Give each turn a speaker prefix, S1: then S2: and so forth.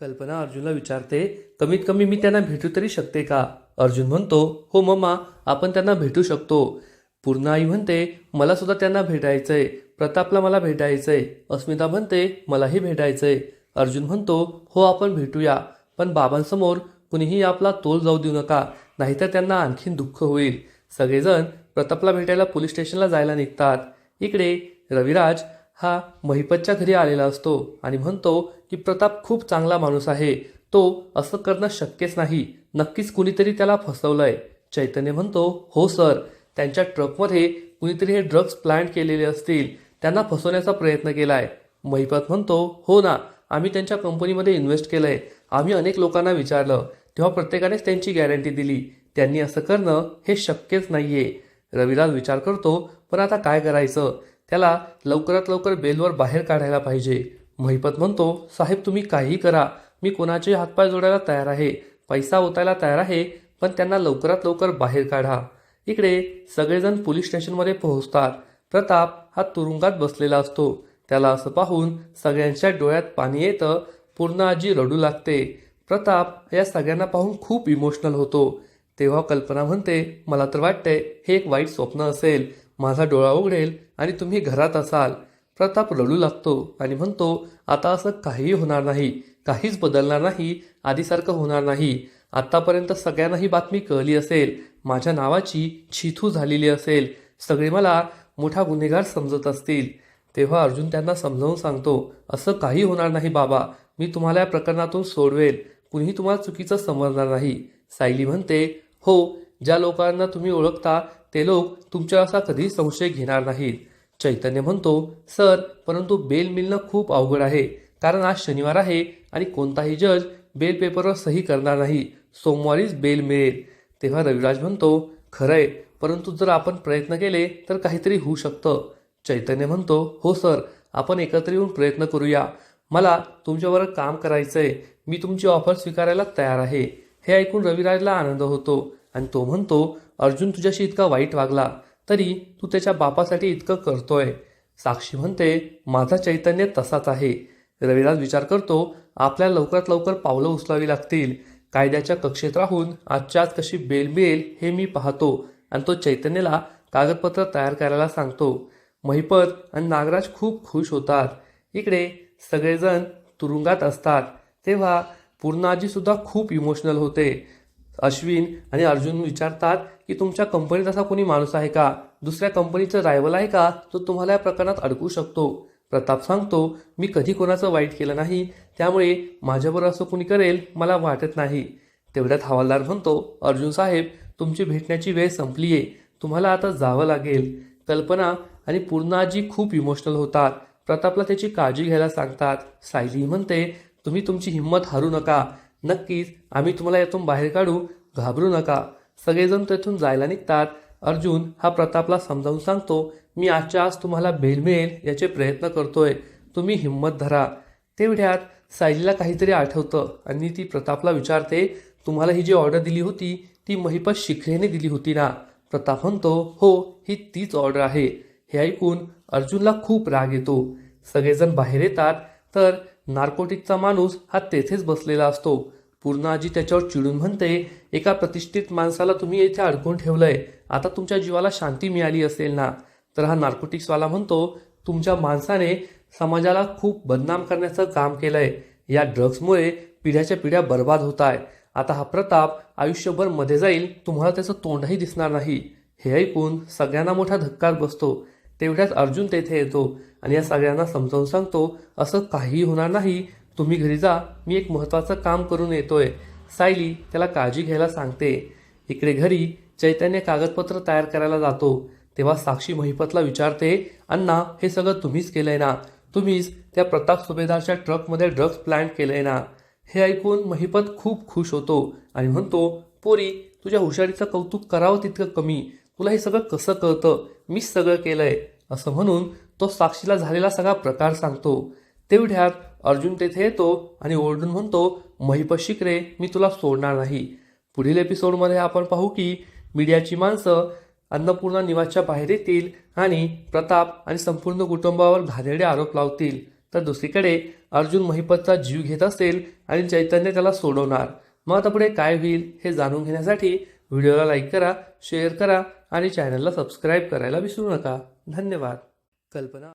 S1: कल्पना अर्जुनला विचारते कमीत कमी मी त्यांना भेटू तरी शकते का? अर्जुन म्हणतो हो मम्मा आपण त्यांना भेटू शकतो. पूर्ण आई म्हणते मला सुद्धा त्यांना भेटायचंय प्रतापला मला भेटायचंय अस्मिता म्हणते मलाही भेटायचंय. अर्जुन म्हणतो हो आपण भेटूया पण बाबांसमोर कुणीही आपला तोल जाऊ देऊ नका नाहीतर त्यांना आणखीन दुःख होईल. सगळेजण प्रतापला भेटायला पोलीस स्टेशनला जायला निघतात. इकडे रविराज हा महिपतच्या घरी आलेला असतो आणि म्हणतो की प्रताप खूप चांगला माणूस आहे. तो असं करणं शक्यच नाही. नक्कीच कुणीतरी त्याला फसवलंय. चैतन्य म्हणतो हो सर. त्यांच्या ट्रकमध्ये कुणीतरी हे ड्रग्ज प्लांट केलेले असतील. त्यांना फसवण्याचा प्रयत्न केलाय. महिपत म्हणतो हो ना आम्ही त्यांच्या कंपनीमध्ये इन्व्हेस्ट केलंय. आम्ही अनेक लोकांना विचारलं. तेव्हा प्रत्येकानेच त्यांची गॅरंटी दिली. त्यांनी असं करणं हे शक्यच नाहीये. रविलाल विचार करतो पण आता काय करायचं? त्याला लवकरात लवकर बेलवर बाहेर काढायला पाहिजे. महिपत म्हणतो साहेब तुम्ही काहीही करा. मी कोणाचे हातपाय जोडायला तयार आहे. पैसा ओतायला तयार आहे पण त्यांना लवकरात लवकर बाहेर काढा. इकडे सगळेजण पोलीस स्टेशनमध्ये पोहोचतात. प्रताप हा तुरुंगात बसलेला असतो. त्याला असं पाहून सगळ्यांच्या डोळ्यात पाणी येतं. पूर्ण आजी रडू लागते. प्रताप या सगळ्यांना पाहून खूप इमोशनल होतो. तेव्हा कल्पना म्हणते मला तर वाटतंय हे एक वाईट स्वप्न असेल. माझा डोळा उघडेल आणि तुम्ही घरात असाल. प्रताप रडू लागतो आणि म्हणतो आता असं काहीही होणार नाही काहीच बदलणार नाही आधीसारखं होणार नाही. आत्तापर्यंत सगळ्यांना ही बातमी कळली असेल माझ्या नावाची छिथू झालेली असेल. सगळे मला मोठा गुन्हेगार समजत असतील. तेव्हा अर्जुन त्यांना समजावून सांगतो असं काही होणार नाही बाबा मी तुम्हाला या प्रकरणातून सोडवेल. कुणीही तुम्हाला चुकीचं समजणार नाही. सायली म्हणते हो ज्या लोकांना तुम्ही ओळखता ते लोक तुमच्या असा कधी संशय घेणार नाहीत. चैतन्य म्हणतो सर परंतु बेल मिळणं खूप अवघड आहे. कारण आज शनिवार आहे आणि कोणताही जज बेल पेपरवर सही करणार नाही. सोमवारीच बेल मिळेल. तेव्हा रविराज म्हणतो खरंय परंतु जर आपण प्रयत्न केले तर काहीतरी होऊ शकतं. चैतन्य म्हणतो हो सर आपण एकत्र येऊन प्रयत्न करूया. मला तुमच्याबरोबर काम करायचं आहे मी तुमची ऑफर स्वीकारायला तयार आहे. हे ऐकून रविराजला आनंद होतो आणि तो म्हणतो अर्जुन तुझ्याशी इतका वाईट वागला. तरी तू त्याच्या बापासाठी इतकं करतोय. साक्षी म्हणते माझा चैतन्य तसाच आहे. रविराज विचार करतो आपल्याला लवकरात लवकर पावलं उचलावी लागतील. कायद्याच्या कक्षेत राहून आजच्या आज कशी बेल मिळेल हे मी पाहतो आणि तो चैतन्यला कागदपत्र तयार करायला सांगतो. महिपत आणि नागराज खूप खुश होतात. इकडे सगळेजण तुरुंगात असतात. तेव्हा पूर्णाजीसुद्धा खूप इमोशनल होते. अश्विन आणि अर्जुन विचारतात की तुमच्या कंपनीत असा कोणी माणूस आहे का? दुसऱ्या कंपनीचं रायवल आहे का? जो तुम्हाला या प्रकरणात अडकू शकतो. प्रताप सांगतो मी कधी कोणाचं वाईट केलं नाही. त्यामुळे माझ्याबरोबर असं कोणी करेल मला वाटत नाही. तेवढ्यात हवालदार म्हणतो अर्जुन साहेब तुमची भेटण्याची वेळ संपली आहे तुम्हाला आता जावं लागेल. कल्पना आणि पूर्णाजी खूप इमोशनल होतात. प्रतापला त्याची काळजी घ्यायला सांगतात. सायली म्हणते तुम्ही तुमची हिंमत हारू नका. नक्कीच आम्ही तुम्हाला यातून बाहेर काढू. घाबरू नका. सगळेजण तेथून जायला निघतात. अर्जुन हा प्रतापला समजावून सांगतो मी आजच्या आज तुम्हाला बेल मिळेल याचे प्रयत्न करतोय. तुम्ही हिंमत धरा. तेवढ्यात सायलीला काहीतरी आठवतं आणि ती प्रतापला विचारते तुम्हाला ही जी ऑर्डर दिली होती ती महिपत शिखरेने दिली होती ना? प्रताप म्हणतो हो ही तीच ऑर्डर आहे. हे ऐकून अर्जुनला खूप राग येतो. सगळेजण बाहेर येतात तर नार्कोटिकचा माणूस हा तेथेच बसलेला असतो. पूर्ण आजी त्याच्यावर चिडून म्हणते एका प्रतिष्ठित माणसाला तुम्ही येथे अडकून ठेवलंय. आता तुमच्या जीवाला शांती मिळाली असेल ना? तर हा नार्कोटिक्सवाला म्हणतो तुमच्या माणसाने समाजाला खूप बदनाम करण्याचं काम केलंय. या ड्रग्समुळे पिढ्याच्या पिढ्या बर्बाद होत आहे आता हा प्रताप आयुष्यभरमध्ये जाईल तुम्हाला त्याचं तोंडही दिसणार नाही. हे ऐकून सगळ्यांना मोठा धक्काच बसतो. तेवढ्याच अर्जुन तेथे येतो आणि या सगळ्यांना समजावून सांगतो असं काहीही होणार नाही. तुम्ही घरी जा मी एक महत्त्वाचं काम करून येतोय. सायली त्याला काळजी घ्यायला सांगते. इकडे घरी चैतन्य कागदपत्र तयार करायला जातो. तेव्हा साक्षी महिपतला विचारते अण्णा हे सगळं तुम्हीच केलंय ना? तुम्हीच त्या प्रताप सुभेदारच्या ट्रकमध्ये ड्रग्ज प्लांट केलंय ना? हे ऐकून महिपत खूप खुश होतो आणि म्हणतो पोरी तुझ्या हुशारीचं कौतुक करावं तितकं कमी. तुला हे सगळं कसं कळतं? मीच सगळं केलंय. असं म्हणून तो साक्षीला झालेला सगळा प्रकार सांगतो. तेवढ्यात अर्जुन तेथे येतो आणि ओरडून म्हणतो महिपशिक रे मी तुला सोडणार नाही. पुढील एपिसोडमध्ये आपण पाहू की मीडियाची माणसं अन्नपूर्णा निवासच्या बाहेर येतील आणि प्रताप आणि संपूर्ण कुटुंबावर घाणेरडे आरोप लावतील. तर दुसरीकडे अर्जुन महिपतचा जीव घेत असेल आणि चैतन्य त्याला सोडवणार. मग आता पुढे काय होईल हे जाणून घेण्यासाठी व्हिडिओला लाईक करा शेअर करा आणि चॅनलला सबस्क्राईब करायला विसरू नका. धन्यवाद. कल्पना